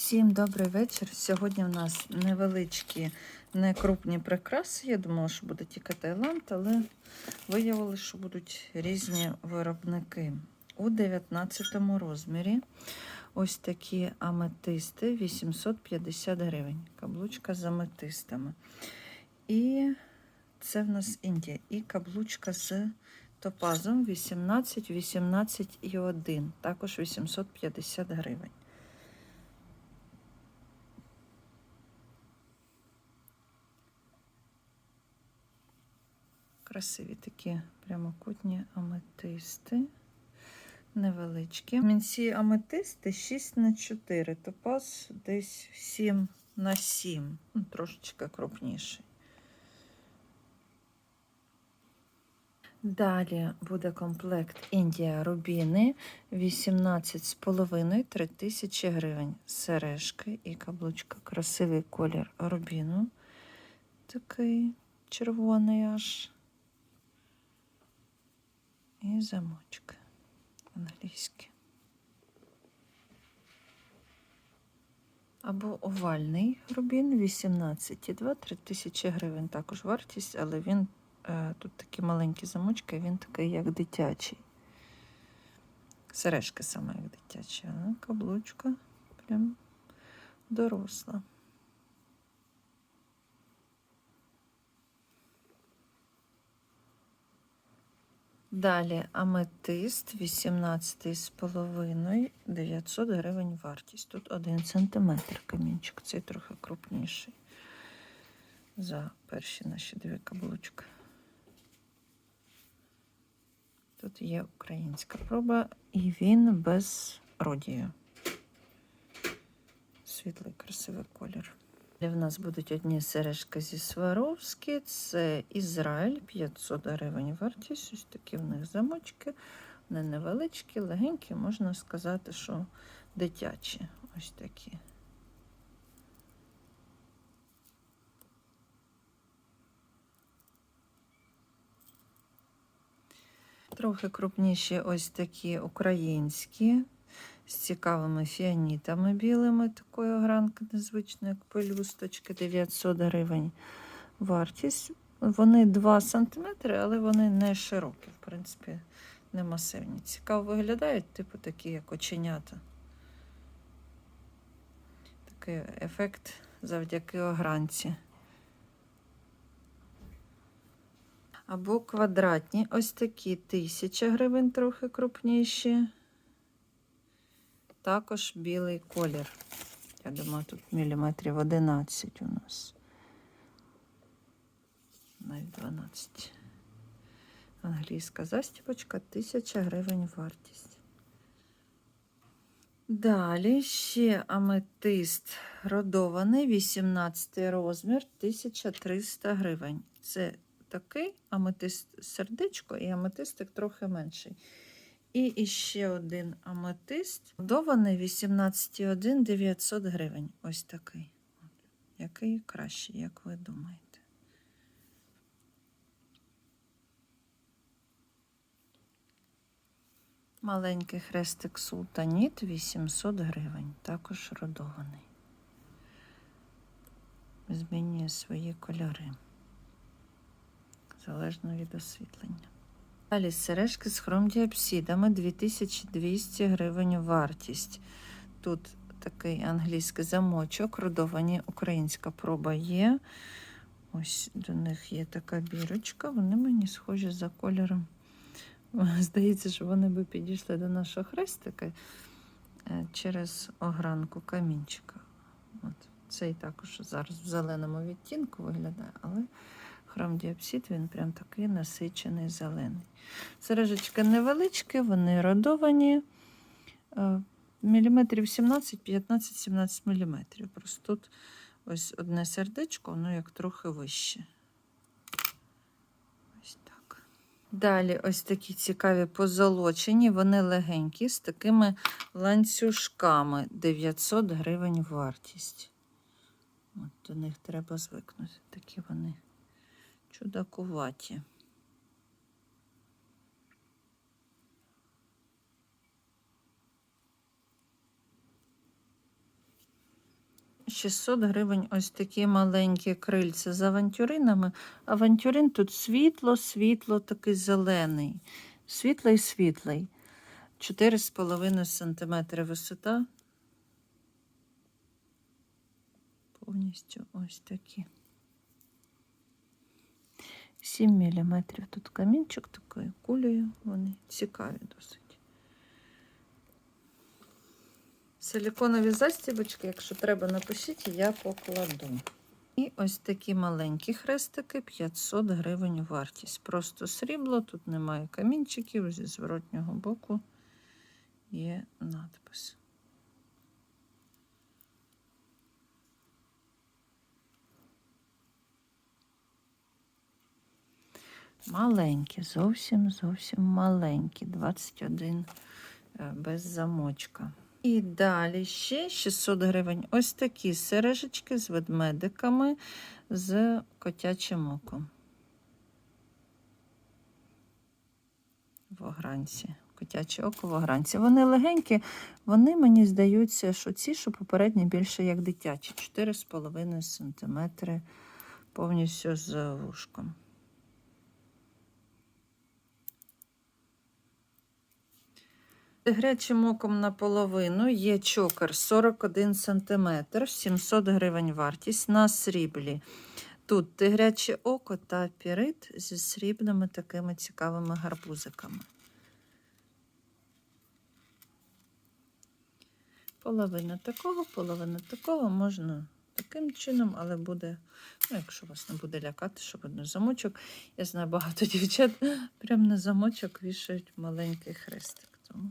Всім добрий вечір. Сьогодні у нас невеличкі, не крупні прикраси. Я думала, що буде тільки Таїланд, але виявилося, що будуть різні виробники. У 19 розмірі ось такі аметисти 850 гривень. Каблучка з аметистами. І це в нас Індія. І каблучка з топазом 18, 18 і 1. Також 850 гривень. Красиві такі прямокутні аметисти. Невеличкі. Мінці аметисти 6 на 4, топаз десь 7 на 7, ну, трошечки крупніший. Далі буде комплект Індія Рубіни 18,5 3000 гривень. Сережки і каблучка. Красивий колір рубіну. Такий червоний аж. І замочки англійські. Або овальний рубін 18,2 3000 гривень. Також вартість, але він е, тут такі маленькі замочки, він такий, як дитячий. Сережки саме як дитячі, а каблучка прям доросла. Далі аметист 18,5 900 гривень вартість. Тут 1 см камінчик, цей трохи крупніший за перші наші дві каблучки. Тут є українська проба, і він без родію. Світлий, красивий колір. В нас будуть одні сережки зі Сваровські. Це Ізраїль, 500 гривень вартість. Ось такі в них замочки. Вони невеличкі, легенькі, можна сказати, що дитячі. Ось такі. Трохи крупніші ось такі українські з цікавими фіанітами білими, такої огранки незвичної, як пелюсточки, 900 гривень вартість. Вони 2 см, але вони не широкі, в принципі, не масивні. Цікаво виглядають, типу такі, як оченята. Такий ефект завдяки огранці. Або квадратні, ось такі 1000 гривень, трохи крупніші. Також білий колір. Я думаю, тут міліметрів 11 у нас. Навіть 12. Англійська застіпочка 1000 гривень вартість. Далі ще аметист родований, 18 розмір, 1300 гривень. Це такий аметист сердечко і аметистик трохи менший. І ще один аметист. Вдований 18,1 900 гривень. Ось такий. Який кращий, як ви думаєте? Маленький хрестик султаніт 800 гривень. Також родований. Змінює свої кольори. Залежно від освітлення. Далі сережки з хромдіапсідами 2200 гривень вартість. Тут такий англійський замочок, родовані українська проба є. Ось до них є така бірочка. Вони мені схожі за кольором. Здається, що вони би підійшли до нашого хрестика е, через огранку камінчика. От. Цей також зараз в зеленому відтінку виглядає, але хромдіапсид він прям такий насичений зелений. Сережечки невеличкі, вони родовані. е, Міліметрів 17, 15, 17 міліметрів. Просто тут ось одне сердечко, воно як трохи вище. Ось так. Далі ось такі цікаві позолочені, вони легенькі, з такими ланцюжками. 900 гривень вартість. От До них треба звикнути. Такі вони чудакуваті. 600 гривень ось такі маленькі крильця з авантюринами. Авантюрин тут світло, світло, такий зелений. Світлий, світлий. 4,5 см висота. Повністю ось такі. 7 мм тут камінчик такою кулею. Вони цікаві досить. Силіконові застібочки, якщо треба, напишіть, я покладу. І ось такі маленькі хрестики 500 гривень вартість. Просто срібло, тут немає камінчиків, зі зворотнього боку є надпис. Маленькі, зовсім зовсім маленькі, 21 е, без замочка. І далі ще 600 гривень. Ось такі сережечки з ведмедиками з котячим оком. В огранці. Котяче око в огранці. Вони легенькі, вони мені здаються, що ці, що попередні більше як дитячі. 4,5 см повністю з вушком. Грячим оком наполовину є чокер 41 см, 700 гривень вартість на сріблі. Тут тигряче око та пірит зі срібними такими цікавими гарбузиками. Половина такого, половина такого можна таким чином, але буде, ну, якщо вас не буде лякати, щоб одне замочок. Я знаю, багато дівчат прямо на замочок вішають маленький хрестик. Тому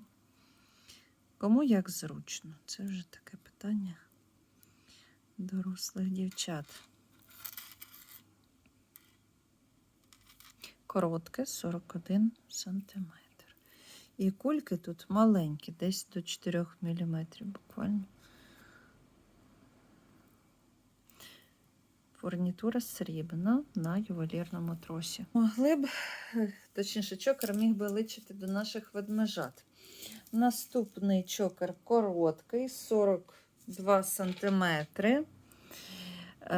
Кому як зручно? Це вже таке питання дорослих дівчат. Коротке 41 сантиметр. І кульки тут маленькі, десь до 4 мм буквально. Фурнітура срібна на ювелірному тросі. Могли б, точніше, чокер міг би личити до наших ведмежат. Наступний чокер короткий, 42 см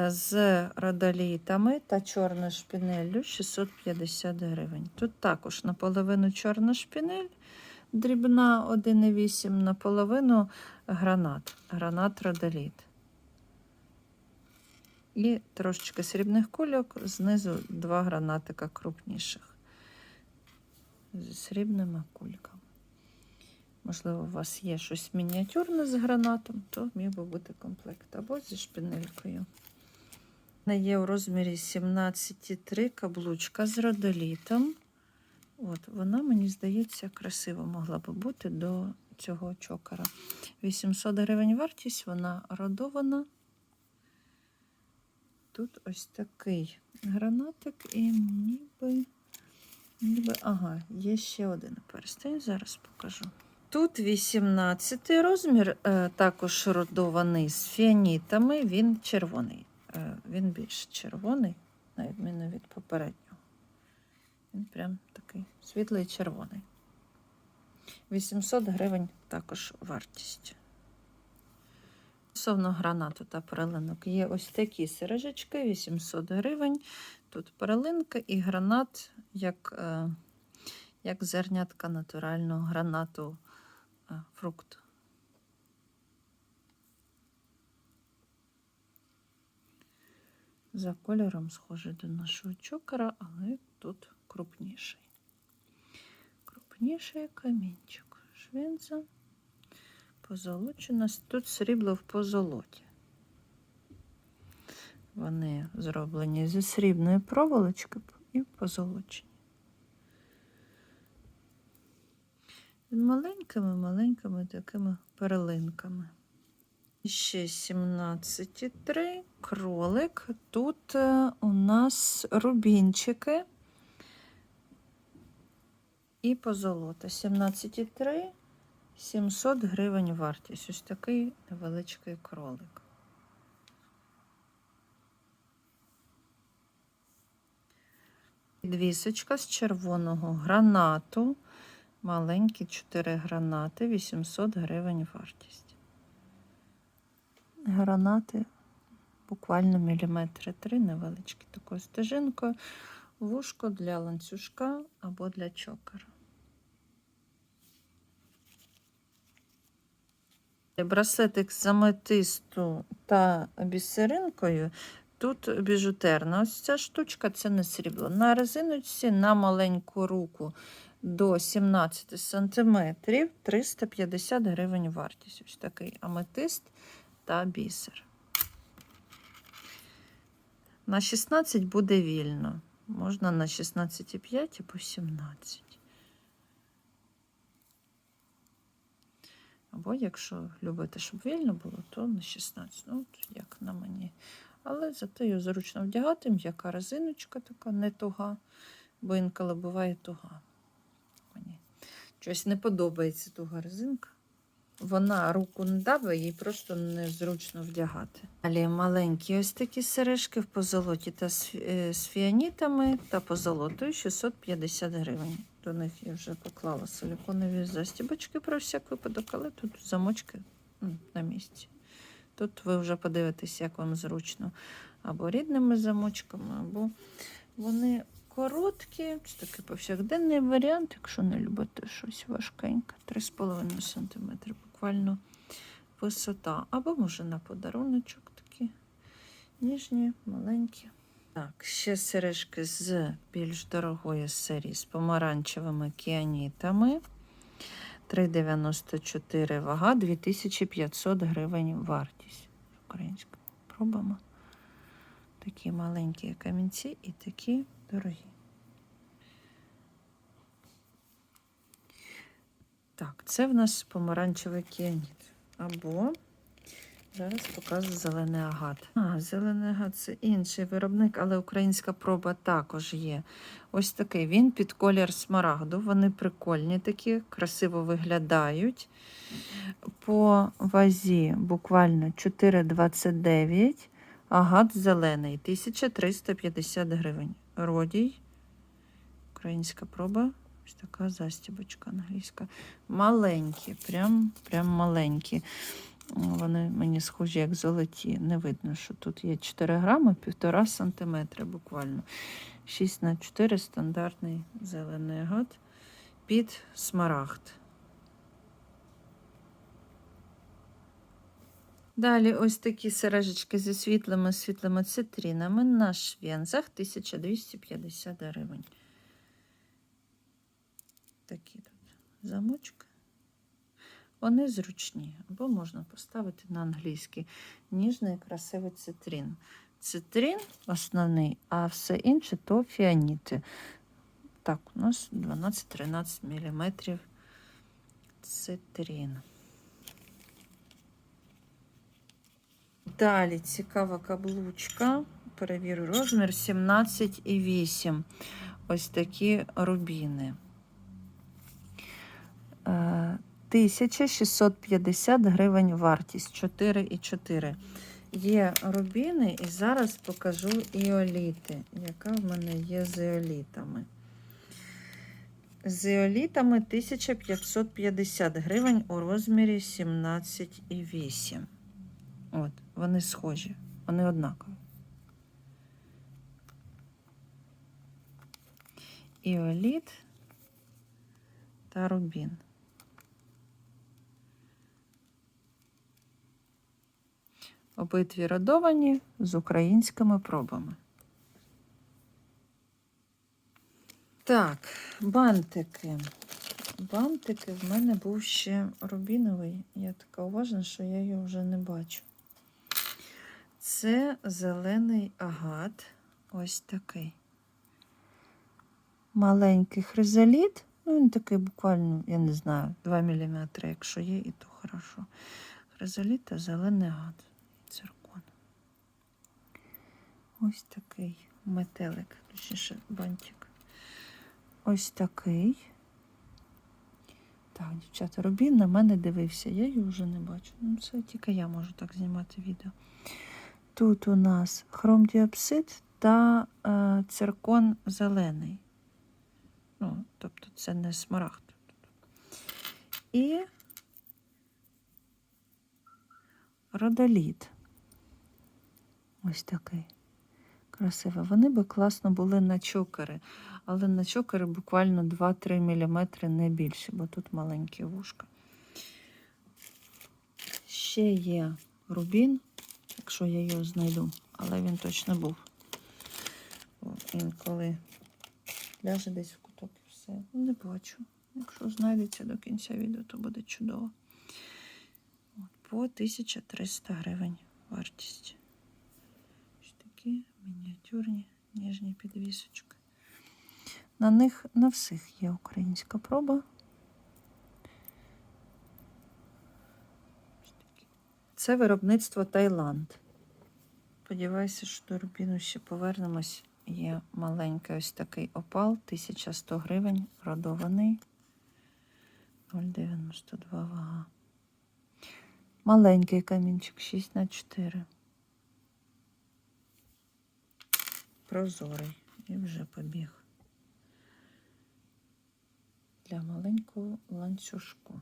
з радолітами та чорною шпінеллю 650 гривень. Тут також наполовину чорна шпінель, дрібна 1,8, наполовину гранат, гранат радоліт. І трошечки срібних кульок, знизу два гранатика крупніших зі срібними кульками. Можливо, у вас є щось мініатюрне з гранатом, то міг би бути комплект. Або зі шпинелькою. Не є у розмірі 17,3 каблучка з родолітом. От, Вона, мені здається, красиво могла би бути до цього чокера. 800 гривень вартість, вона родована. Тут ось такий гранатик, і ніби, ніби, ага, є ще один перстень, зараз покажу. Тут 18 розмір, е, також родований з фіанітами, він червоний. Е, Він більш червоний, на відміну від попереднього. Він прям такий світлий червоний. 800 гривень також вартість. Стосовно гранату та перелинок є ось такі сережечки, 800 гривень. Тут перелинка і гранат, як, е, як зернятка натурального гранату а, фрукт. За кольором схожий до нашого чокера, але тут крупніший. Крупніший камінчик. Швинця. Позолочена. Тут срібло в позолоті. Вони зроблені зі срібної проволочки і позолочені. Маленькими-маленькими такими перлинками. Ще 17,3 кролик. Тут е, у нас рубінчики і позолота. 17,3, 700 гривень вартість. Ось такий невеличкий кролик. Підвісочка з червоного гранату. Маленькі 4 гранати, 800 гривень вартість. гранати буквально міліметри три, невеличкі такою стежинкою, вушко для ланцюжка або для чокера. Браслетик з аметисту та бісеринкою. Тут біжутерна. Ось ця штучка це не срібло. На резиночці на маленьку руку до 17 см 350 гривень вартість. Ось такий аметист та бісер. На 16 буде вільно. Можна на 16,5 або 17. Або якщо любите, щоб вільно було, то на 16. Ну, як на мені. Але зато її зручно вдягати, м'яка резиночка така не туга, бо інколи буває туга. Щось не подобається туга резинка. Вона руку не давить, їй просто незручно вдягати. Далі маленькі ось такі сережки в позолоті та з е, фіанітами та позолотою 650 гривень. До них я вже поклала силиконові застібочки про всяк випадок, але тут замочки на місці. Тут ви вже подивитесь, як вам зручно. Або рідними замочками, або вони короткі. Це такий повсякденний варіант, якщо не любите щось важкеньке. 3,5 см буквально висота. Або може на подаруночок такі ніжні, маленькі. Так, ще сережки з більш дорогої серії з помаранчевими кіанітами. 3,94 вага, 2500 гривень вартість. Українська. Пробуємо. Такі маленькі камінці і такі дорогі. Так, це в нас помаранчевий кіаніт. Або зараз показую зелений агат. А, зелений агат це інший виробник, але українська проба також є. Ось такий він під колір смарагду. Вони прикольні такі, красиво виглядають. По вазі буквально 4,29. Агат зелений 1350 гривень. Родій. Українська проба. Ось така застібочка англійська. Маленькі, прям, прям маленькі. Вони мені схожі, як золоті. Не видно, що тут є 4 грами, 1,5 сантиметри буквально. 6 на 4 стандартний зелений агат під смарагд. Далі ось такі сережечки зі світлими світлими цитринами на швензах 1250 гривень. Такі тут замочки. Вони зручні, або можна поставити на англійський ніжний красивий цитрин. Цитрин основний, а все інше то фіаніти. Так, у нас 12-13 мм цитрин. Далі цікава каблучка. Перевірю розмір 17,8. Ось такі рубіни. Е, 1650 гривень вартість 4,4. Є рубіни, і зараз покажу іоліти, яка в мене є з іолітами. З іолітами 1550 гривень у розмірі 17,8. От, вони схожі, вони однакові. Іоліт та рубін. Обидві родовані з українськими пробами. Так, бантики. Бантики в мене був ще рубіновий. Я така уважна, що я його вже не бачу. Це зелений агат. Ось такий. Маленький хризаліт. Ну, він такий буквально, я не знаю, 2 мм, якщо є, і то хорошо. Хризаліт та зелений агат. Циркон. Ось такий метелик, точніше бантик. Ось такий. Так, дівчата, Рубін на мене дивився, я його вже не бачу. Ну, це тільки я можу так знімати відео. Тут у нас хромдіапсид та е, циркон зелений. Ну, тобто це не смарагд. І родоліт. Ось такий. Красивий. Вони би класно були на чокери, але на чокери буквально 2-3 мм не більше, бо тут маленькі вушка. Ще є рубін, якщо я його знайду, але він точно був. Інколи ляже десь в куток і все. Ну, Не бачу. Якщо знайдеться до кінця відео, то буде чудово. От, по 1300 гривень вартість. Ось такі мініатюрні ніжні підвісочки. На них на всіх є українська проба. Ось такі. Це виробництво Таїланд. Сподіваюся, що до рубіну ще повернемось. Є маленький ось такий опал, 1100 гривень, родований. 0,92 вага. Маленький камінчик 6 на 4. Прозорий. І вже побіг. Для маленького ланцюжку.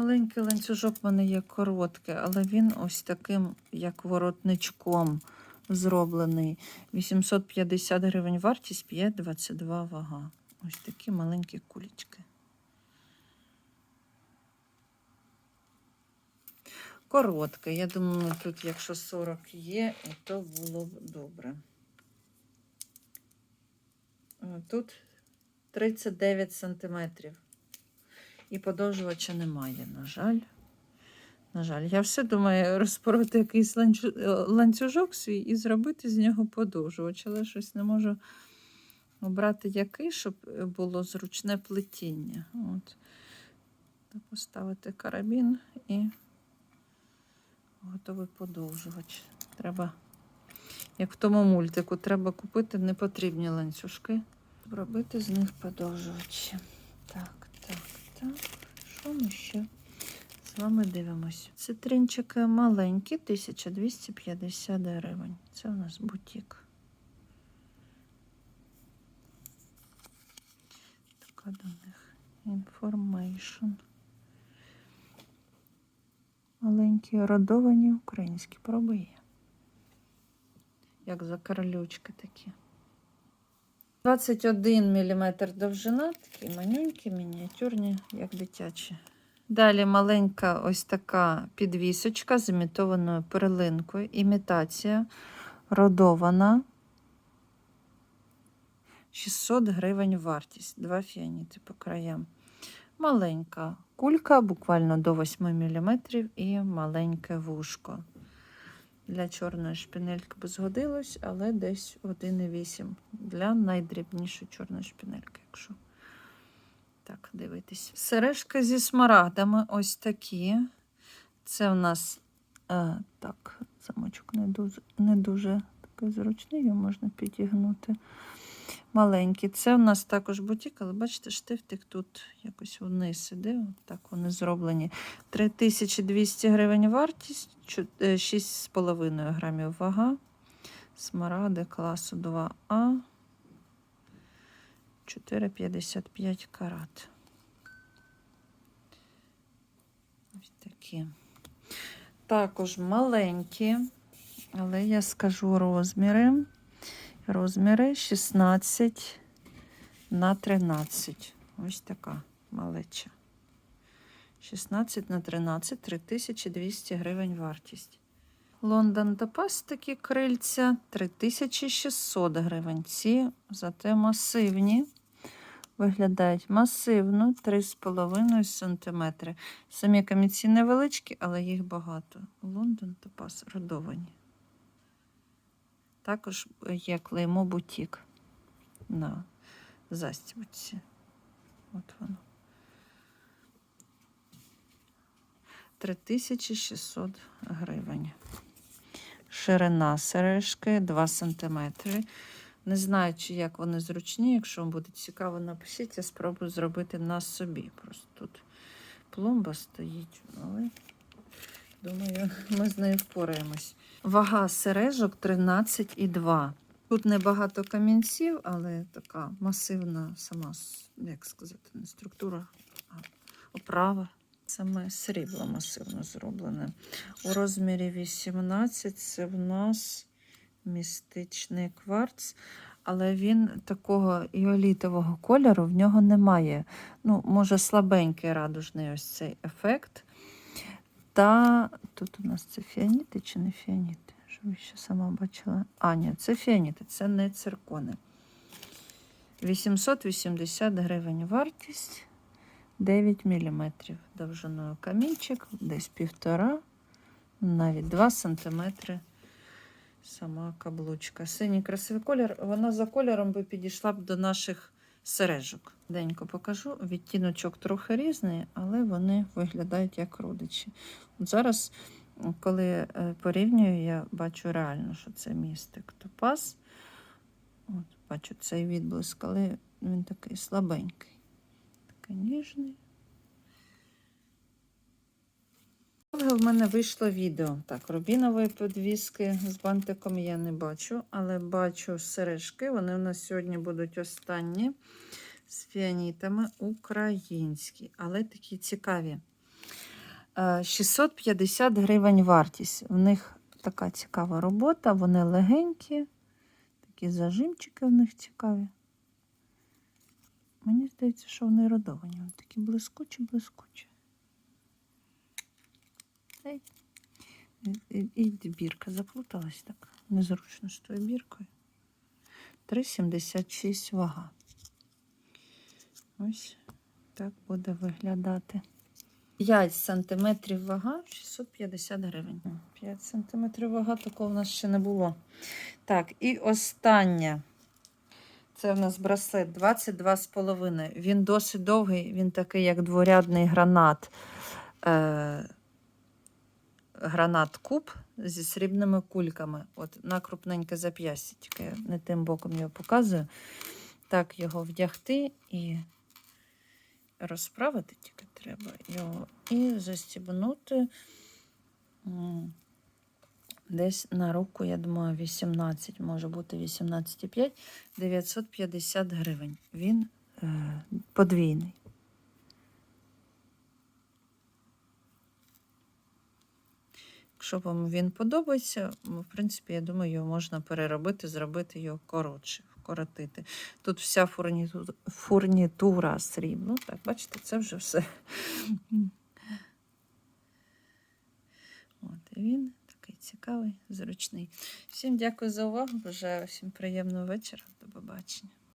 Маленький ланцюжок в мене є короткий, але він ось таким, як воротничком зроблений. 850 гривень вартість, 5,22 вага. Ось такі маленькі кулечки. Коротке. Я думаю, тут, якщо 40 є, то було б добре. Тут 39 сантиметрів. І подовжувача немає, на жаль. На жаль, я все думаю розпороти якийсь ланцюжок свій і зробити з нього подовжувач, але щось не можу обрати який, щоб було зручне плетіння. От. Поставити карабін і готовий подовжувач. Треба, як в тому мультику, треба купити непотрібні ланцюжки, робити з них подовжувачі. Так, так, так. Що ми ще з вами дивимось? Цитринчики маленькі, 1250 гривень. Це у нас бутік. Така до них information. Маленькі родовані українські проби. Як за королючки такі. 21 мм довжина, такі манюнькі, мініатюрні, як дитячі. Далі маленька ось така підвісочка з імітованою перлинкою. Імітація родована. 600 гривень вартість. Два фіаніти по краям. Маленька кулька, буквально до 8 мм, і маленьке вушко. Для чорної шпинельки би згодилось, але десь 1,8 для найдрібнішої чорної шпинельки, якщо так дивитись. Сережка зі смарагдами ось такі. Це у нас е, так, замочок не дуже, не дуже такий зручний, його можна підігнути. Маленький. Це у нас також бутік, але бачите, штифтик тут якось вниз іде. Так вони зроблені. 3200 гривень вартість, е, 6,5 грамів вага. Смаради класу 2А. 4,55 карат. Ось такі. Також маленькі, але я скажу розміри. Розміри 16 на 13. Ось така малеча. 16 на 13, 3200 гривень вартість. Лондон Топас такі крильця 3600 гривень. Ці зате масивні. Виглядають масивно 3,5 см. Самі камінці невеличкі, але їх багато. Лондон Топас родовані. Також є клеймо бутік на застібці. От воно. 3600 гривень. Ширина сережки 2 см. Не знаю, чи як вони зручні. Якщо вам буде цікаво, напишіть, я спробую зробити на собі. Просто тут пломба стоїть, але думаю, ми з нею впораємось. Вага сережок 13,2. Тут небагато камінців, але така масивна сама, як сказати, не структура, а оправа. Саме срібло масивно зроблене. У розмірі 18 це в нас Містичний кварц, але він такого іолітового кольору в нього немає. Ну, може, слабенький радужний ось цей ефект. Та тут у нас це фіаніти чи не фіаніти? Щоб я ще сама бачила. А, ні, це фіаніти, це не циркони. 880 гривень вартість, 9 мм довжиною камінчик, десь півтора, навіть 2 см сама каблучка. Синій красивий колір. Вона за кольором би підійшла б до наших сережок. Денько покажу. Відтіночок трохи різний, але вони виглядають як родичі. От зараз, коли е, порівнюю, я бачу реально, що це містик топаз. От, бачу цей відблиск, але він такий слабенький. Такий ніжний. Довге в мене вийшло відео. Так, рубінової підвіски з бантиком я не бачу, але бачу сережки. Вони у нас сьогодні будуть останні з фіанітами українські, але такі цікаві. Е, 650 гривень вартість. В них така цікава робота, вони легенькі, такі зажимчики в них цікаві. Мені здається, що вони родовані. Вони такі блискучі-блискучі. Ей. І, бірка заплуталась так. Незручно з тою біркою. 3,76 вага. Ось так буде виглядати. 5 сантиметрів вага, 650 гривень. 5 сантиметрів вага, такого в нас ще не було. Так, і останнє. Це в нас браслет 22,5. Він досить довгий, він такий, як дворядний гранат. Е, гранат куб зі срібними кульками. От на крупненьке зап'ястя, тільки я не тим боком його показую. Так, його вдягти і розправити тільки треба його. І застібнути десь на руку, я думаю, 18, може бути 18,5, 950 гривень. Він е, подвійний. Якщо вам він подобається, в принципі, я думаю, його можна переробити, зробити його коротше, вкоротити. Тут вся фурнітура, фурнітура срібла. Так, бачите, це вже все. От, і він такий цікавий, зручний. Всім дякую за увагу. Бажаю всім приємного вечора. До побачення.